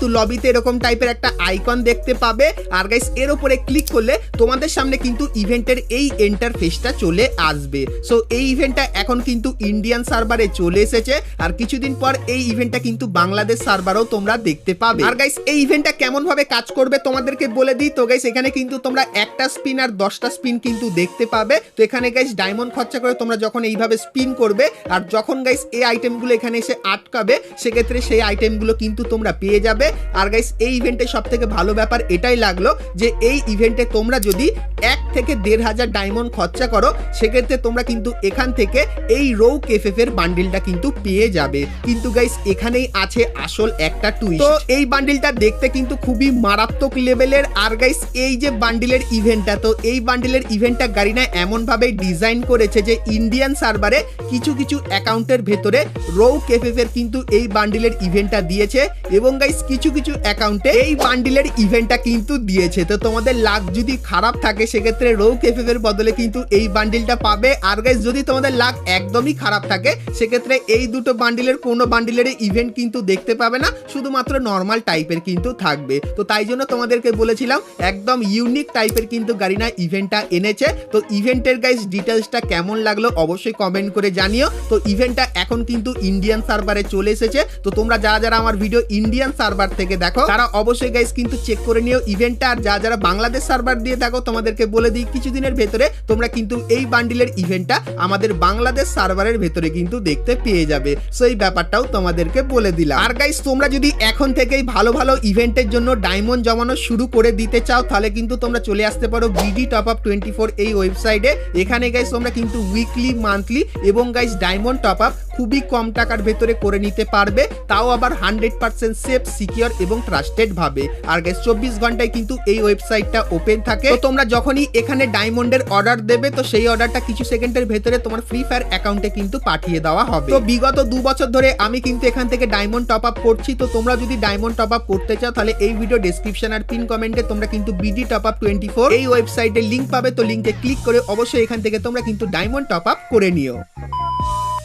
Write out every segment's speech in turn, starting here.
কিন্তু লবিতে এরকম টাইপের একটা আইকন দেখতে পাবে। আর গাইস এর উপরে ক্লিক করলে তোমাদের সামনে কিন্তু ইভেন্টের এই ইন্টারফেসটা চলে আসবে। সো এই ইভেন্টটা এখন কিন্তু ইন্ডিয়ান সার্ভারে চলে এসেছে। আর কিছুদিন পর এই ইভেন্টটা কিন্তু বাংলাদেশ সার্ভারও তোমরা দেখতে পাবে। আর গাইস এই ইভেন্টটা কেমন ভাবে কাজ করবে তোমাদেরকে বলে দিই। তো গাইস এখানে কিন্তু তোমরা একটা স্পিন আর দশটা স্পিন কিন্তু দেখতে পাবে। তো এখানে গাইস ডায়মন্ড খরচা করে তোমরা যখন এইভাবে স্পিন করবে, আর যখন গাইস এই আইটেমগুলো এখানে এসে আটকাবে, সেক্ষেত্রে সেই আইটেমগুলো কিন্তু তোমরা পেয়ে যাবে। আর গাইস এই ইভেন্টে সব থেকে ভালো ব্যাপার এটাই লাগল যে এই ইভেন্টে তোমরা যদি এক থেকে দেড় হাজার ডায়মন্ড খরচা করো, সেক্ষেত্রে তোমরা কিন্তু এখান থেকে এই রৌ কেফেফ এর বান্ডিলটা কিন্তু পেয়ে যাবে। কিন্তু গাইস এখানেই আছে আসল একটা টুইস্ট তো এই বান্ডিলটা দেখতে কিন্তু খুবই মারাত্মক লেভেলের আর গাইস এই যে বান্ডিলের ইভেন্টটা তো এই বান্ডিলের ইভেন্টটা গারিনা এমন ভাবে ডিজাইন করেছে যে ইন্ডিয়ান সার্ভারে কিছু কিছু অ্যাকাউন্টের ভেতরে রৌ কেফেফ এর কিন্তু এই বান্ডিলের ইভেন্টটা দিয়েছে। এবং গাইস কিছু কিছু অ্যাকাউন্টে এই বান্ডিলের ইভেন্টটা কিন্তু দিয়েছে। তো তোমাদের লাক যদি খারাপ থাকে, সেক্ষেত্রে রৌ কেফেফ এর বদলে কিন্তু এই বান্ডিলটা পাবে। আর গাইস যদি তোমাদের লাক একদমই খারাপ থাকে, সেক্ষেত্রে এই দুটো বান্ডিলের কোনো বান্ডিলের ইভেন্ট কিন্তু দেখতে পাবে না, শুধুমাত্র নর্মাল টাইপের কিন্তু থাকবে। তো তাই জন্য তোমাদেরকে বলেছিলাম, একদম ইউনিক টাইপের কিন্তু গারিনা ইভেন্টটা এনেছে। তো ইভেন্টের গাইস ডিটেলসটা কেমন লাগল অবশ্যই কমেন্ট করে জানিও। তো ইভেন্টটা এখন কিন্তু ইন্ডিয়ান সার্ভারে চলে এসেছে। তো তোমরা যারা যারা আমার ভিডিও ইন্ডিয়ান সার্ভার থেকে দেখো। তারা অবশ্যই গাইস কিন্তু চেক করে নিও ইভেন্টটা আর যারা যারা বাংলাদেশ সার্ভার দিয়ে দেখো তোমাদেরকে বলে দিই কিছুদিনের ভেতরে তোমরা কিন্তু এই বান্ডিলের ইভেন্টটা আমাদের বাংলাদেশ সার্ভারের ভেতরে কিন্তু দেখতে পেয়ে যাবে। সো এই ব্যাপারটাও তোমাদেরকে বলে দিলাম। আর গাইস তোমরা যদি এখন থেকেই ভালো ভালো ইভেন্টের জন্য ডায়মন্ড জমানো শুরু করে দিতে চাও তাহলে কিন্তু তোমরা চলে আসতে পারো BD top up twenty four এই ওয়েবসাইটে এখানে গাইস তোমরা কিন্তু উইকলি মান্থলি এবং গাইস ডায়মন্ড টপ আপ খুবই কম টাকার ভেতরে করে নিতে পারবে, তাও আবার হান্ড্রেড পার্সেন্ট সেফ সিকিওর এবং ট্রাস্টেড ভাবে। আর গ্যাস চব্বিশ ঘন্টায় কিন্তু এই ওয়েবসাইটটা ওপেন থাকে। তোমরা যখনই এখানে ডায়মন্ডের অর্ডার দেবে, তো সেই অর্ডারটা কিছু সেকেন্ডের ভেতরে তোমার ফ্রি ফায়ার অ্যাকাউন্টে কিন্তু পাঠিয়ে দেওয়া হবে। তো বিগত দু বছর ধরে আমি কিন্তু এখান থেকে ডায়মন্ড টপ আপ করছি। তো তোমরা যদি ডায়মন্ড টপ আপ করতে চাও, তাহলে এই ভিডিও ডেসক্রিপশন আর পিন কমেন্টে তোমরা কিন্তু BD top up twenty four এই ওয়েবসাইটে লিঙ্ক পাবে। তো লিঙ্কে ক্লিক করে অবশ্যই এখান থেকে তোমরা কিন্তু ডায়মন্ড টপ আপ করে নিও।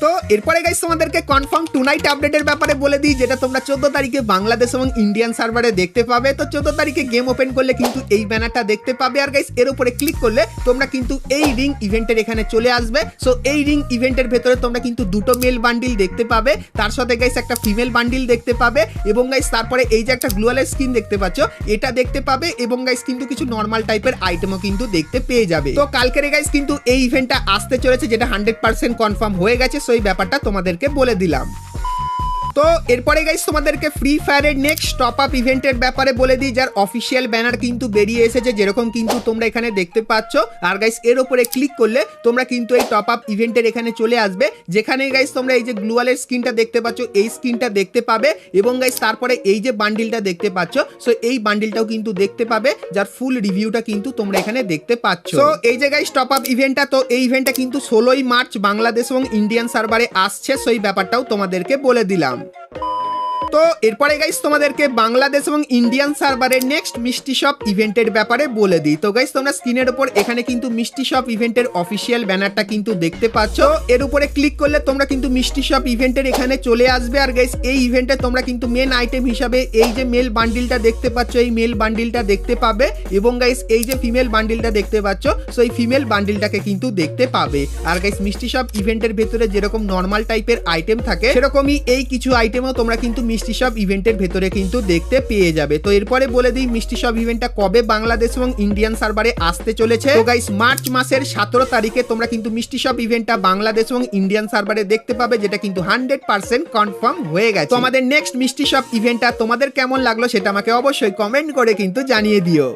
তো এরপরে গাইস তোমাদেরকে কনফার্ম টু নাইট আপডেটের ব্যাপারে বলে দিই, যেটা তোমরা চোদ্দ তারিখে বাংলাদেশ এবং ইন্ডিয়ান সার্ভারে দেখতে পাবে। তো চোদ্দ তারিখে গেম ওপেন করলে কিন্তু এই ব্যানারটা দেখতে পাবে। আর গাইস এর উপরে ক্লিক করলে তোমরা কিন্তু এই রিং ইভেন্টের এখানে চলে আসবে। সো এই রিং ইভেন্টের ভেতরে তোমরা কিন্তু দুটো মেল বান্ডিল দেখতে পাবে। তার সাথে গাইস একটা ফিমেল বান্ডিল দেখতে পাবে। এবং গাইস তারপরে এই যে একটা গ্লোয়ালের স্কিন দেখতে পাচ্ছ, এটা দেখতে পাবে। এবং গাইস কিন্তু কিছু নর্মাল টাইপের আইটেমও কিন্তু দেখতে পেয়ে যাবে। তো কালকের গাইস কিন্তু এই ইভেন্টটা আসতে চলেছে, যেটা হান্ড্রেড পার্সেন্ট কনফার্ম হয়ে গেছে। সো ব্যাপারটা তোমাদেরকে বলে দিলাম। তো এরপরে গাইস তোমাদেরকে ফ্রি ফায়ারের নেক্সট টপ আপ ইভেন্টের ব্যাপারে বলে দিই, যার অফিসিয়াল ব্যানার কিন্তু বেরিয়ে এসেছে, যেরকম কিন্তু তোমরা এখানে দেখতে পাচ্ছ। আর গাইস এর উপরে ক্লিক করলে তোমরা কিন্তু এই টপ আপ ইভেন্টের এখানে চলে আসবে, যেখানে গাইস তোমরা এই যে গ্লুয়ালের স্ক্রিনটা দেখতে পাচ্ছ, এই স্ক্রিনটা দেখতে পাবে এবং গাইস তারপরে এই যে বান্ডিলটা দেখতে পাচ্ছ সো এই বান্ডিলটাও কিন্তু দেখতে পাবে, যার ফুল রিভিউটা কিন্তু তোমরা এখানে দেখতে পাচ্ছ। তো এই যে গাইস টপ আপ ইভেন্টটা তো এই ইভেন্টটা কিন্তু ষোলোই মার্চ বাংলাদেশ এবং ইন্ডিয়ান সার্ভারে আসছে সো এই ব্যাপারটাও তোমাদেরকে বলে দিলাম। ん。তো এরপরে গাইস তোমাদেরকে বাংলাদেশ এবং ইন্ডিয়ান সার্ভারের নেক্সট মিষ্টি শপ ইভেন্টের ব্যাপারে বলে দিই। তো গাইস তোমরা স্ক্রিনের উপর এখানে কিন্তু মিষ্টি শপ ইভেন্টের অফিসিয়াল ব্যানারটা কিন্তু দেখতে পাচ্ছ। এর উপরে ক্লিক করলে তোমরা কিন্তু মিষ্টি শপ ইভেন্টের এখানে চলে আসবে। আর গাইস এই ইভেন্টে তোমরা কিন্তু মেন আইটেম হিসাবে এই যে মেল বান্ডিলটা দেখতে পাচ্ছ, এই মেল বান্ডিলটা দেখতে পাবে এবং গাইস এই যে ফিমেল বান্ডিলটা দেখতে পাচ্ছ সো এই ফিমেল বান্ডিলটাকে কিন্তু দেখতে পাবে। আর গাইস মিষ্টি শপ ইভেন্টের ভেতরে যেরকম নর্মাল টাইপের আইটেম থাকে, সেরকমই এই কিছু আইটেমও তোমরা কিন্তু মিষ্টি শপ ইভেন্টের ভেতরে কিন্তু দেখতে পেয়ে যাবে। তো এরপরে বলে দিই, মিষ্টি সব ইভেন্টটা কবে বাংলাদেশ এবং ইন্ডিয়ান সার্ভারে আসতে চলেছে? তো গাইস মার্চ মাসের সতেরো তারিখে তোমরা কিন্তু মিষ্টি সব ইভেন্টটা বাংলাদেশ এবং ইন্ডিয়ান সার্ভারে দেখতে পাবে, যেটা কিন্তু হান্ড্রেড পার্সেন্ট কনফার্ম হয়ে গেছে। তো আমাদের নেক্সট মিষ্টি সব ইভেন্টটা তোমাদের কেমন লাগল সেটা আমাকে অবশ্যই কমেন্ট করে কিন্তু জানিয়ে দিও।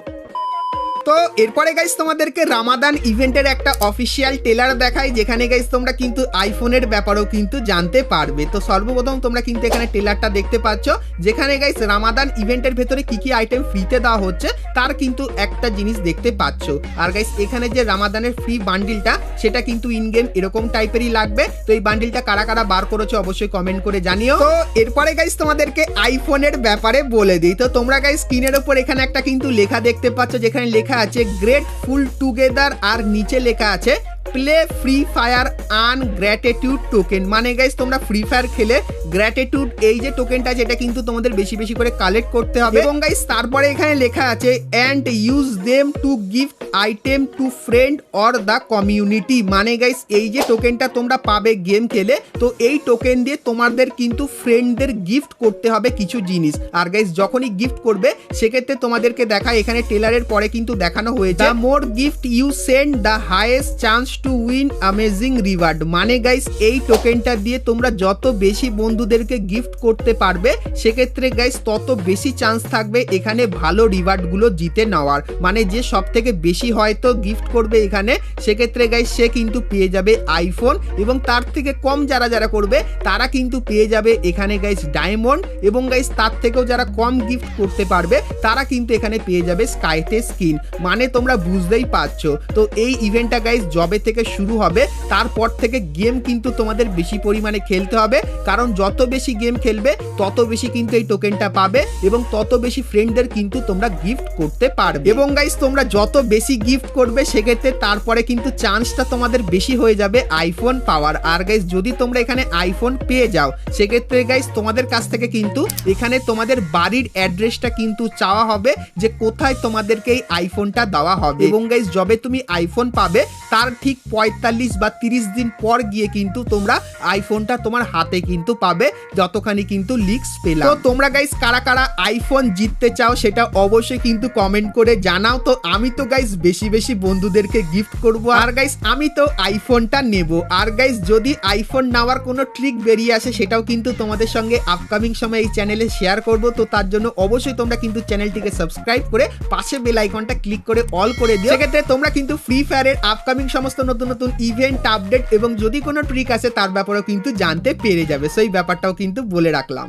তো এরপরে গাইস তোমাদেরকে রামাদান ইভেন্টের একটা অফিসিয়াল টেলার দেখাই, যেখানে গাইস তোমরা কিন্তু আইফোনের ব্যাপারেও কিন্তু জানতে পারবে। তো সর্বপ্রথম তোমরা কিন্তু এখানে টেলারটা দেখতে পাচ্ছ, যেখানে গাইস রামাদান ইভেন্টের ভেতরে কি কি আইটেম ফ্রিতে দেওয়া হচ্ছে, তার কিন্তু একটা জিনিস দেখতে পাচ্ছ। আর গাইস এখানে যে রামাদানের ফ্রি বান্ডিলটা সেটা কিন্তু ইন গেম এরকম টাইপেরই লাগবে। তো এই বান্ডিলটা কারা কারা বার করেছ অবশ্যই কমেন্ট করে জানিও। তো এরপরে গাইস তোমাদেরকে আইফোনের ব্যাপারে বলে দিই। তো তোমরা গাইস স্ক্রিনের উপর এখানে একটা কিন্তু লেখা দেখতে পাচ্ছ, যেখানে লেখা আছে গ্রেট ফুল টুগেদার আর নিচে লেখা আছে play Free Fire earn gratitude token মানে গাইস তোমরা ফ্রি ফায়ার খেলে গ্র্যাটিটিউড এই যে টোকেনটা যেটা কিন্তু তোমাদের বেশি বেশি করে কালেক্ট করতে হবে। এবং গাইস তারপরে এখানে লেখা আছে and use them to gift item to friend or the community মানে গাইস এই যে টোকেনটা তোমরা পাবে গেম খেলে, তো এই টোকেন দিয়ে তোমাদের কিন্তু ফ্রেন্ডদের গিফট করতে হবে কিছু জিনিস। আর গাইস যখনই গিফট করবে, সেক্ষেত্রে তোমাদেরকে দেখা এখানে টেলারের পরে কিন্তু দেখানো হয়েছে। More gift you send the highest chance to win amazing reward মানে গাইস এই টোকেনটা দিয়ে তোমরা যত বেশি বন্ধুদেরকে গিফট করতে পারবে, সেক্ষেত্রে গাইস তত বেশি চান্স থাকবে এখানে ভালো রিওয়ার্ডগুলো জিতে নেওয়ার। মানে যে সব থেকে বেশি হয়তো গিফট করবে এখানে, সেক্ষেত্রে গাইস সে কিন্তু পেয়ে যাবে আইফোন এবং তার থেকে কম যারা যারা করবে, তারা কিন্তু পেয়ে যাবে এখানে গাইস ডায়মন্ড এবং গাইস তার থেকেও যারা কম গিফট করতে পারবে, তারা কিন্তু এখানে পেয়ে যাবে স্কাইতে স্কিন মানে তোমরা বুঝতেই পারছ। তো এই ইভেন্টটা গাইস জবে থেকে শুরু হবে, তারপর থেকে গেম কিন্তু তোমাদের বেশি পরিমাণে খেলতে হবে। কারণ যত বেশি গেম খেলবে, তত বেশি কিন্তু এই টোকেনটা পাবে এবং তত বেশি ফ্রেন্ডদের কিন্তু তোমরা গিফট করতে পারবে। এবং গাইস তোমরা যত বেশি গিফট করবে, সেক্ষেত্রে তারপরে কিন্তু চান্সটা তোমাদের বেশি হয়ে যাবে আইফোন পাওয়ার। আর গাইস যদি তোমরা এখানে আইফোন পেয়ে যাও, সেক্ষেত্রে গাইস তোমাদের কাছ থেকে কিন্তু এখানে তোমাদের বাড়ির অ্যাড্রেসটা কিন্তু চাওয়া হবে যে কোথায় তোমাদেরকে এই আইফোনটা দেওয়া হবে। এবং গাইস যবে তুমি আইফোন পাবে, তার ঠিক পঁয়তাল্লিশ বা তিরিশ দিন পর গিয়ে কিন্তু তোমরা আইফোনটা তোমার হাতে কিন্তু পাবে, যতখানি কিন্তু লিক্স পেলাম। তো তোমরা গাইস কারা কারা আইফোন জিততে চাও সেটা অবশ্যই কিন্তু কমেন্ট করে জানাও। তো আমি তো গাইস বেশি বেশি বন্ধুদেরকে গিফট করব। আর গাইস আমি তো আইফোনটা নেব। আর গাইস যদি আইফোন নেওয়ার কোনো ট্রিক বেরিয়ে আসে, সেটাও কিন্তু তোমাদের সঙ্গে আপকামিং সময় এই চ্যানেলে শেয়ার করব। তো তার জন্য অবশ্যই তোমরা কিন্তু চ্যানেলটিকে সাবস্ক্রাইব করে পাশে বেল আইকনটা ক্লিক করে অল করে দিও। সেক্ষেত্রে তোমরা কিন্তু ফ্রি ফায়ারের আপকামিং সমস্ত নতুন নতুন ইভেন্ট আপডেট এবং যদি কোনো ট্রিক আছে তার ব্যাপারেও কিন্তু জানতে পেরে যাবে। সেই ব্যাপারটাও কিন্তু বলে রাখলাম।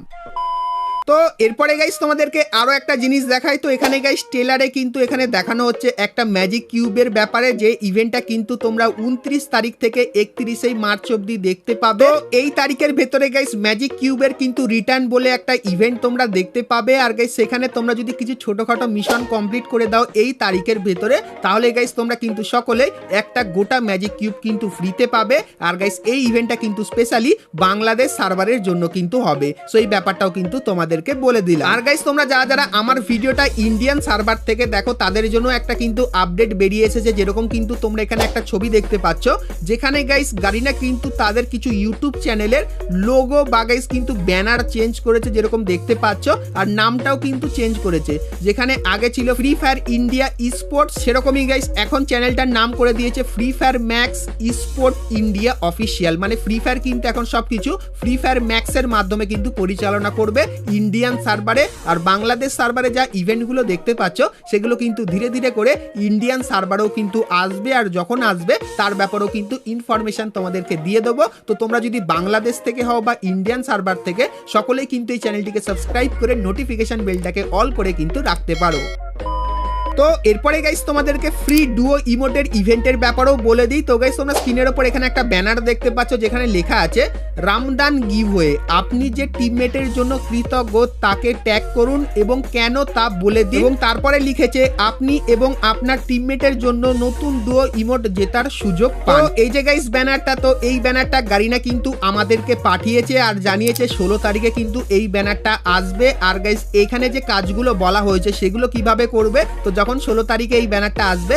তো এরপরে গাইস তোমাদেরকে আরও একটা জিনিস দেখাই। তো এখানে গাইস টেলারে কিন্তু এখানে দেখানো হচ্ছে একটা ম্যাজিক কিউবের ব্যাপারে যে ইভেন্টটা কিন্তু তোমরা উনত্রিশ তারিখ থেকে একত্রিশে মার্চ অবধি দেখতে পাবে। এই তারিখের ভেতরে গাইস ম্যাজিক কিউবের কিন্তু রিটার্ন বলে একটা ইভেন্ট তোমরা দেখতে পাবে। আর গাইস সেখানে তোমরা যদি কিছু ছোটখাটো মিশন কমপ্লিট করে দাও এই তারিখের ভেতরে, তাহলে গাইস তোমরা কিন্তু সকলে একটা গোটা ম্যাজিক কিউব কিন্তু ফ্রিতে পাবে। আর গাইস এই ইভেন্টটা কিন্তু স্পেশালি বাংলাদেশ সার্ভারের জন্য কিন্তু হবে। সো এই ব্যাপারটাও কিন্তু তোমাদেরকে বলে দিলাম। আর গাইস তোমরা যারা যারা আমার ভিডিওটা ইন্ডিয়ান সার্ভার থেকে দেখো, তাদের জন্য একটা কিন্তু আপডেট বেরিয়ে এসেছে। যেরকম কিন্তু তোমরা এখানে একটা ছবি দেখতে পাচ্ছ। যেখানে গাইস গারিনা কিন্তু তাদের কিছু ইউটিউব চ্যানেলের লোগো বা গাইস কিন্তু ব্যানার চেঞ্জ করেছে যেরকম দেখতে পাচ্ছ। আর নামটাও কিন্তু চেঞ্জ করেছে। যেখানে আগে ছিল ফ্রি ফায়ার ইন্ডিয়া স্পোর্টস সেরকমই গাইস এখন চ্যানেলটার নাম করে দিয়েছে free fire max sport India official মানে ফ্রি ফায়ার কিন্তু এখন সবকিছু ফ্রি ফায়ার ম্যাক্সের মাধ্যমে কিন্তু পরিচালনা করবে ইন্ডিয়ান সার্ভারে আর বাংলাদেশ সার্ভারে যা ইভেন্টগুলো দেখতে পাচ্ছ, সেগুলো কিন্তু ধীরে ধীরে করে ইন্ডিয়ান সার্ভারেও কিন্তু আসবে আর যখন আসবে, তার ব্যাপারেও কিন্তু ইনফরমেশান তোমাদেরকে দিয়ে দেবো। তো তোমরা যদি বাংলাদেশ থেকে হও বা ইন্ডিয়ান সার্ভার থেকে, সকলেই কিন্তু এই চ্যানেলটিকে সাবস্ক্রাইব করে নোটিফিকেশান বেলটাকে অল করে কিন্তু রাখতে পারো। তো এরপরে গাইস তোমাদেরকে ফ্রি ডুও ইমোটের ইভেন্টের ব্যাপারেও বলে দিই। তো গাইস তোমরা স্ক্রিনের ওপর এখানে একটা ব্যানার দেখতে পাচ্ছ, যেখানে লেখা আছে রামদান গিভওয়ে আপনি যে টিমমেটের জন্য কৃতজ্ঞ, তাকে ট্যাগ করুন এবং কেন তা বলে দিন। এবং তারপরে লিখেছে, আপনি এবং আপনার টিমমেটের জন্য নতুন ডুও ইমোট জেতার সুযোগ পান। এই যে গাইস ব্যানারটা তো এই ব্যানারটা গারিনা কিন্তু আমাদেরকে পাঠিয়েছে আর জানিয়েছে, ষোলো তারিখে কিন্তু এই ব্যানারটা আসবে। আর গাইস এখানে যে কাজগুলো বলা হয়েছে, সেগুলো কীভাবে করবে? তো যখন ষোলো তারিখে এই ব্যানারটা আসবে।